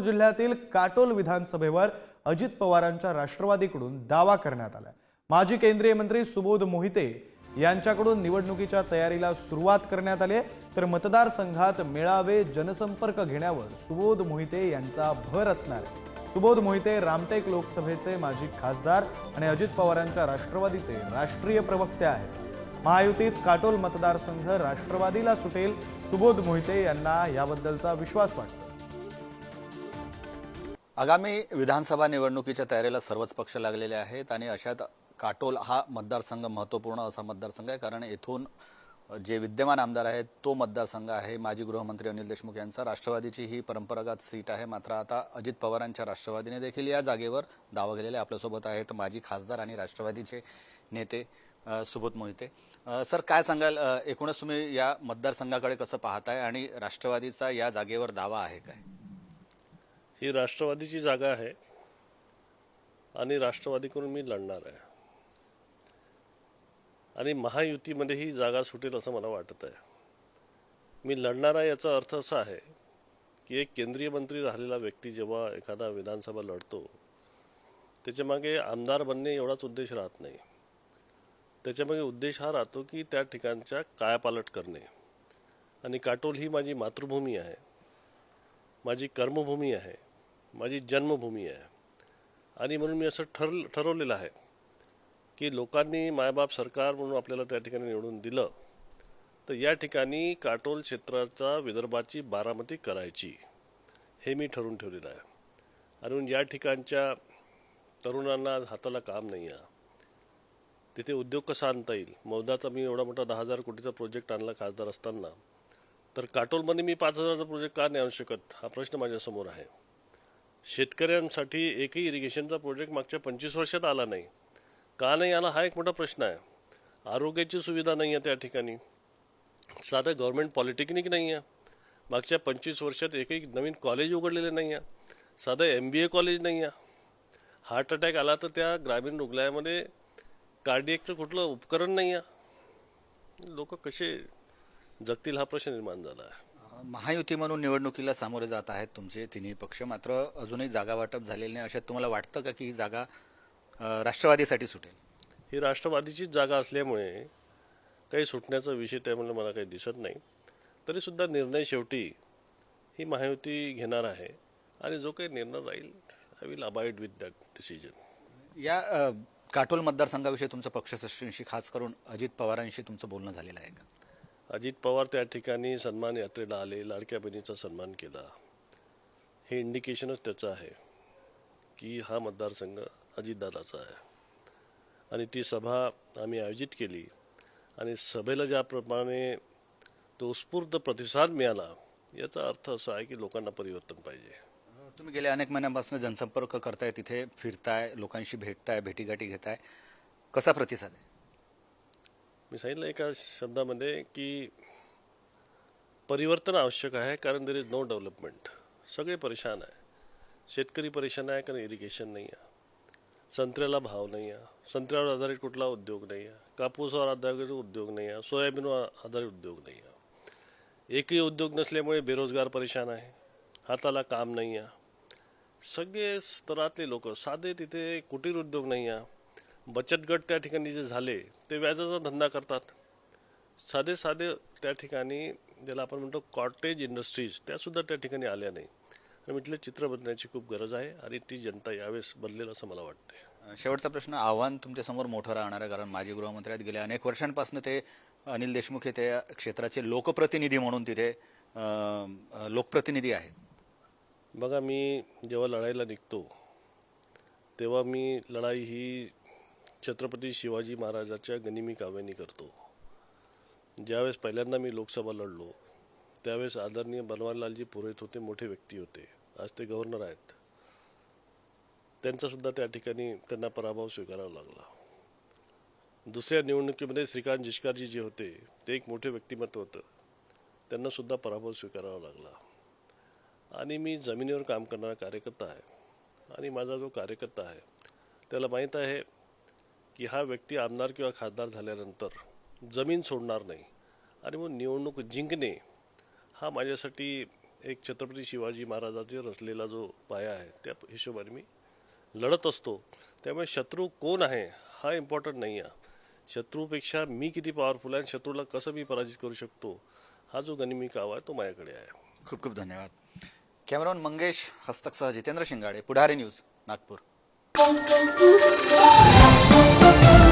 जिल्ह्यातील काटोल विधानसभेवर अजित पवारांच्या राष्ट्रवादीकडून दावा करण्यात आला. माजी केंद्रीय मंत्री सुबोध मोहिते यांच्याकडून निवडणुकीच्या तयारीला सुरुवात करण्यात आली तर मतदारसंघात मेळावे जनसंपर्क घेण्यावर सुबोध मोहिते यांचा भर असणार सुबोध मोहिते रामटेक लोकसभेचे माजी खासदार आणि अजित पवारांच्या राष्ट्रवादीचे राष्ट्रीय प्रवक्ते आहेत. महायुतीत काटोल मतदारसंघ राष्ट्रवादीला सुटेल. सुबोध मोहिते यांना याबद्दलचा विश्वास वाटतो. आगामी विधानसभा निवडणुकीच्या तयारीला सर्वच पक्ष लागलेले आहेत आणि अशात काटोल हा मतदारसंघ महत्त्वपूर्ण असा मतदारसंघ आहे कारण येथून जे विद्यमान आमदार आहेत तो मतदारसंघ आहे. माजी गृहमंत्री अनिल देशमुख यांचा राष्ट्रवादीची ही परंपरागत सीट आहे. मात्र आता अजित पवारांच्या राष्ट्रवादीने देखील या जागेवर दावा केलेले आपल्यासोबत आहेत माजी खासदार आणि राष्ट्रवादीचे नेते सुबोध मोहिते. सर काय सांगाल? एकूणच तुम्ही या मतदारसंघाकडे कसं पाहताय आणि राष्ट्रवादीचा या जागेवर दावा आहे काय? ही राष्ट्रवादीची जागा आहे आणि राष्ट्रवादीकडून मी लढणार आहे. आणि महायुतीमध्ये ही जागा सुटेल असं मला वाटत आहे. मी लढणार आहे याचा अर्थ असा आहे की एक केंद्रीय मंत्री राहिलेला व्यक्ती जेव्हा एखादा विधानसभा लढतो त्याच्यामागे आमदार बनणे एवढाच उद्देश राहत नाही. त्याच्यामागे उद्देश हा राहतो की त्या ठिकाणच्या कायापालट करणे. आणि काटोल ही माझी मातृभूमी आहे माझी कर्मभूमी आहे. माझी जन्मभूमी आहे. आणि म्हणून मी असं ठर ठरवलेलं आहे की लोकांनी मायबाप सरकार म्हणून आपल्याला त्या ठिकाणी निवडून दिलं तर या ठिकाणी काटोल क्षेत्राचा विदर्भाची बारामती करायची हे मी ठरवून ठेवलेलं आहे. आणि म्हणून या ठिकाणच्या तरुणांना हाताला काम नाही आहे. तिथे उद्योग कसा आणता येईल? मौदाचा मी एवढा मोठा दहा हजार कोटीचा प्रोजेक्ट आणला खासदार असताना. तर काटोलमध्ये मी पाच हजाराचा प्रोजेक्ट का नाही आणू शकत? हा प्रश्न माझ्यासमोर आहे. शेतकऱ्यांसाठी एकही इरिगेशनचा प्रोजेक्ट मागच्या पंचवीस वर्षात आला नाही. का नाही आला हा एक मोठा प्रश्न आहे. आरोग्याची सुविधा नाही आहे त्या ठिकाणी. साधं गव्हर्नमेंट पॉलिटेक्निक नाही आहे. मागच्या पंचवीस वर्षात एकही नवीन कॉलेज उघडलेले नाही आहे. साधं एम बी ए कॉलेज नाही आहे. हार्ट अटॅक आला तर त्या ग्रामीण रुग्णालयामध्ये कार्डिएकचं कुठलं उपकरण नाही आहे. लोक कसे जगतील हा प्रश्न निर्माण झाला आहे. महायुती म्हणून निवडणुकीला सामोरे जात आहेत तुमचे तिन्ही पक्ष. मात्र अजूनही जागा वाटप झालेली नाही. अशात तुम्हाला वाटतं का की ही जागा राष्ट्रवादीसाठी सुटेल? ही राष्ट्रवादीचीच जागा असल्यामुळे काही सुटण्याचा विषय त्यामुळे मला काही दिसत नाही. तरीसुद्धा निर्णय शेवटी ही घेणार आहे आणि जो काही निर्णय राहील I will abide with that decision या काटोल मतदारसंघाविषयी तुमचं पक्षश्रेष्ठींशी खास करून अजित पवारांशी तुमचं बोलणं झालेलं आहे का? अजित पवार त्या ठिकाणी सन्मान यात्रेला आले लाडक्या बहिणीचा सन्मान केला. हे इंडिकेशनच त्याचं आहे की हा मतदारसंघ अजितदादाचा आहे. आणि ती सभा आम्ही आयोजित केली आणि सभेला ज्याप्रमाणे तो स्फूर्त प्रतिसाद मिळाला याचा अर्थ असा आहे की लोकांना परिवर्तन पाहिजे. तुम्ही गेल्या अनेक महिन्यांपासून जनसंपर्क करताय तिथे फिरताय लोकांशी भेटताय भेटीगाठी घेताय. कसा प्रतिसाद आहे? मी सांगितलं एका शब्दामध्ये की परिवर्तन आवश्यक आहे कारण देर इज नो डेव्हलपमेंट सगळे परेशान आहे. शेतकरी परेशान आहे कारण इरिगेशन नाही आहे. संत्र्याला भाव नाही आहे. संत्र्यावर आधारित कुठला उद्योग नाही आहे. कापूसवर आधारित उद्योग नाही आहे. सोयाबीनवर आधारित उद्योग नाही आहे. एकही उद्योग नसल्यामुळे बेरोजगार परेशान आहे. हाताला काम नाही आहे. सगळे स्तरातले लोक साधे तिथे कुटीर उद्योग नाही आहे. बचत गट त्या ठिकाणी जे झाले ते व्याजाचा धंदा करतात. साधे साधे त्या ठिकाणी ज्याला आपण म्हणतो कॉटेज इंडस्ट्रीज त्यासुद्धा त्या ठिकाणी आल्या नाही. आणि म्हटलं चित्र बदलण्याची खूप गरज आहे आणि ती जनता यावेळेस बदलेल असं मला वाटतंय. अ, शेवटचा प्रश्न आव्हान तुमच्यासमोर मोठं राहणार आहे कारण माजी गृहमंत्री आहेत गेल्या अनेक वर्षांपासून ते अनिल देशमुख हे त्या क्षेत्राचे लोकप्रतिनिधी म्हणून तिथे लोकप्रतिनिधी आहेत. बघा मी जेव्हा लढाईला निघतो तेव्हा मी लढाई ही छत्रपती शिवाजी महाराजाच्या गनिमी काव्यानी करतो. ज्यावेळेस पहिल्यांदा मी लोकसभा लढलो त्यावेळेस आदरणीय बनवारीलालजी पुरोहित होते मोठे व्यक्ती होते. आज ते गव्हर्नर आहेत. त्यांचासुद्धा त्या ठिकाणी त्यांना पराभव स्वीकारावा लागला. दुसऱ्या निवडणुकीमध्ये श्रीकांत जिष्कारजी जे होते ते एक मोठे व्यक्तिमत्व होतं. त्यांनासुद्धा पराभव स्वीकारावा लागला. आणि मी जमिनीवर काम करणारा कार्यकर्ता आहे. आणि माझा जो कार्यकर्ता आहे त्याला माहीत आहे की हा व्यक्ती आमदार किंवा खासदार झाल्यानंतर जमीन सोडणार नाही आणि मग निवडणूक जिंकणे हा माझ्यासाठी एक छत्रपती शिवाजी महाराजांचे रचलेला जो पाया आहे त्या हिशोबाने मी लढत असतो. त्यामुळे शत्रू कोण आहे हा इम्पॉर्टंट नाही आहे शत्रूपेक्षा मी किती पॉवरफुल आहे आणि शत्रूला कसं मी पराजित करू शकतो हा जो गनिमी काव आहे तो माझ्याकडे आहे. खूप खूप धन्यवाद. Cameraman Mangesh हस्तकसह Jitendra Shingade Pudhari news Nagpur. Pum, pum, pum, pum, pum, pum, pum, pum.